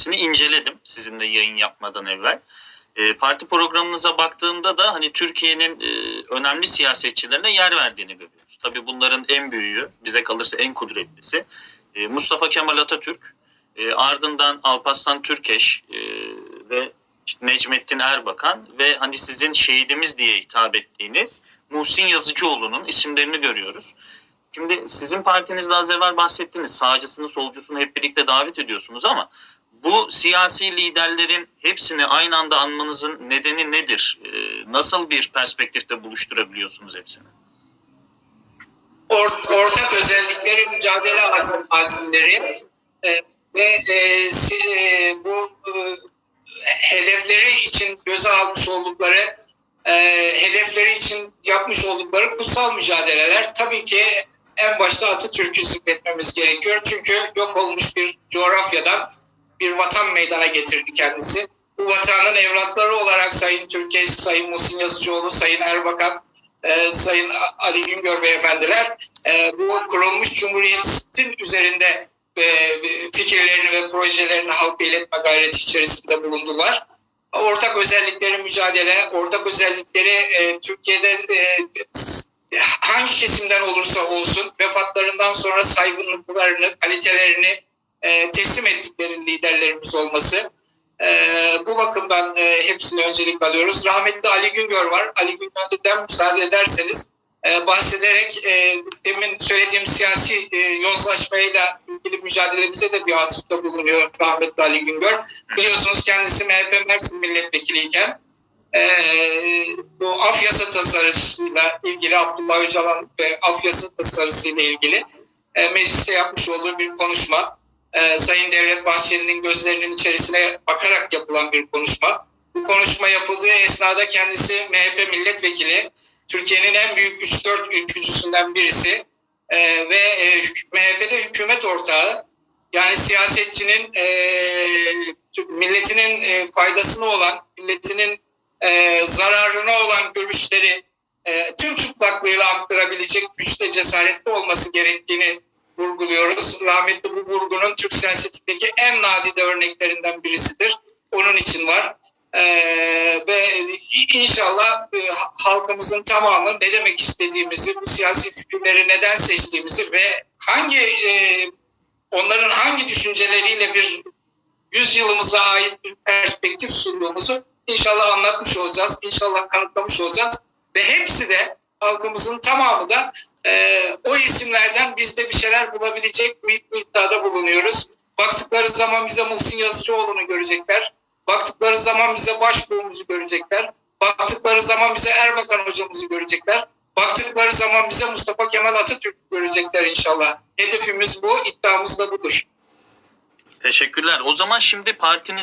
Parti'sini inceledim sizinle yayın yapmadan evvel. E, parti programınıza baktığımda da hani Türkiye'nin e, önemli siyasetçilerine yer verdiğini görüyoruz. Tabii bunların en büyüğü, bize kalırsa en kudretlisi e, Mustafa Kemal Atatürk, e, ardından Alparslan Türkeş e, ve Necmettin Erbakan ve hani sizin şehidimiz diye hitap ettiğiniz Muhsin Yazıcıoğlu'nun isimlerini görüyoruz. Şimdi sizin partinizde az evvel bahsettiniz sağcısını solcusunu hep birlikte davet ediyorsunuz ama bu siyasi liderlerin hepsini aynı anda anmanızın nedeni nedir? Ee, nasıl bir perspektifte buluşturabiliyorsunuz hepsini? Or- ortak özellikleri mücadele azim, azimleri e, ve e, e, bu hedefleri için göze almış oldukları hedefleri için yapmış oldukları kutsal mücadeleler tabii ki en başta Atatürk'ü zikretmemiz gerekiyor. Çünkü yok olmuş bir coğrafyadan bir vatan meydana getirdi kendisi. Bu vatanın evlatları olarak Sayın Türkeş, Sayın Muhsin Yazıcıoğlu, Sayın Erbakan, e, Sayın Ali Güngör beyefendiler e, bu kurulmuş cumhuriyetin üzerinde e, fikirlerini ve projelerini halka iletme gayreti içerisinde bulundular. Ortak özellikleri mücadele, ortak özellikleri e, Türkiye'de e, hangi kesimden olursa olsun vefatlarından sonra saygınlıklarını, kalitelerini e, teslim ettikleri liderlerimiz olması. E, bu bakımdan e, hepsine öncelik alıyoruz. Rahmetli Ali Güngör var. Ali Güngör'den müsaade ederseniz e, bahsederek e, demin söylediğim siyasi e, yozlaşmayla ilgili mücadelemize de bir atıfta bulunuyor rahmetli Ali Güngör. Biliyorsunuz kendisi MHP Mersin milletvekiliyken e, bu af yasa tasarısıyla ilgili Abdullah Öcalan ve af yasa tasarısıyla ilgili e, mecliste yapmış olduğu bir konuşma. E, Sayın Devlet Bahçeli'nin gözlerinin içerisine bakarak yapılan bir konuşma. Bu konuşma yapıldığı esnada kendisi MHP milletvekili. Türkiye'nin en büyük 3-4 ülkücüsünden birisi e, ve e, MHP'de hükümet ortağı. Yani siyasetçinin e, milletinin e, faydasına olan, milletinin e, zararına olan görüşleri e, tüm çıplaklığıyla aktarabilecek güçte cesaretli olması gerektiğini vurguluyoruz. Rahmetli bu vurgunun Türk siyasetindeki en nadide örneklerinden birisidir. Onun için var. Ee, ve inşallah e, halkımızın tamamı ne demek istediğimizi, bu siyasi fikirleri neden seçtiğimizi ve hangi e, onların hangi düşünceleriyle bir yüzyılımıza ait bir perspektif sunduğumuzu inşallah anlatmış olacağız, inşallah kanıtlamış olacağız ve hepsi de halkımızın tamamı da e, o isimlerden biz de bir şeyler bulabilecek büyük bir iddiada bulunuyoruz. Baktıkları zaman bize Muhsin Yazıcıoğlu'nu görecekler. Baktıkları zaman bize başbuğumuzu görecekler. Baktıkları zaman bize Erbakan hocamızı görecekler. Baktıkları zaman bize Mustafa Kemal Atatürk görecekler inşallah. Hedefimiz bu, iddiamız da budur. Teşekkürler. O zaman şimdi partiniz